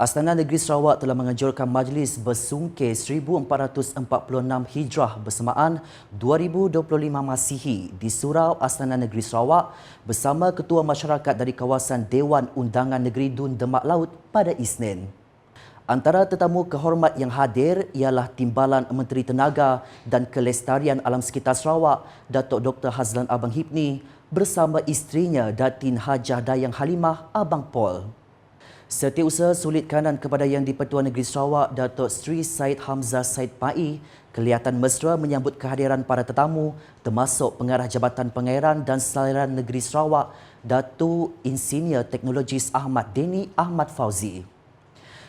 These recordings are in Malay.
Astana Negeri Sarawak telah menganjurkan majlis bersungkir 1446 Hijrah bersamaan 2025 Masihi di Surau Astana Negeri Sarawak bersama Ketua Masyarakat dari kawasan Dewan Undangan Negeri Dun Demak Laut pada Isnin. Antara tetamu kehormat yang hadir ialah Timbalan Menteri Tenaga dan Kelestarian Alam Sekitar Sarawak, Datuk Dr. Hazlan Abang Hipni bersama isterinya Datin Hajah Dayang Halimah Abang Paul. Setiausaha sulit kanan kepada Yang di-Pertuan Negeri Sarawak Datuk Sri Said Hamzah Said Pai kelihatan mesra menyambut kehadiran para tetamu termasuk Pengarah Jabatan Pengairan dan Saliran Negeri Sarawak Datuk Insinyur Teknologis Ahmad Deni Ahmad Fauzi.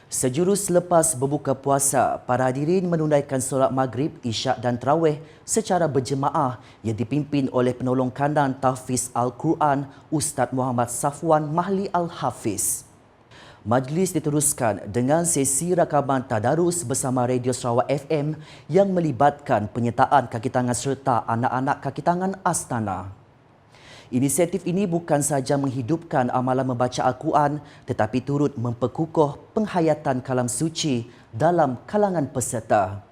Sejurus selepas berbuka puasa, para hadirin menunaikan solat maghrib, isyak dan terawih secara berjemaah yang dipimpin oleh penolong kanan Tahfiz Al-Quran Ustaz Muhammad Safwan Mahli Al-Hafiz. Majlis diteruskan dengan sesi rakaman tadarus bersama Radio Sarawak FM yang melibatkan penyertaan kaki tangan serta anak-anak kaki tangan Astana. Inisiatif ini bukan sahaja menghidupkan amalan membaca Al-Quran tetapi turut memperkukuh penghayatan kalam suci dalam kalangan peserta.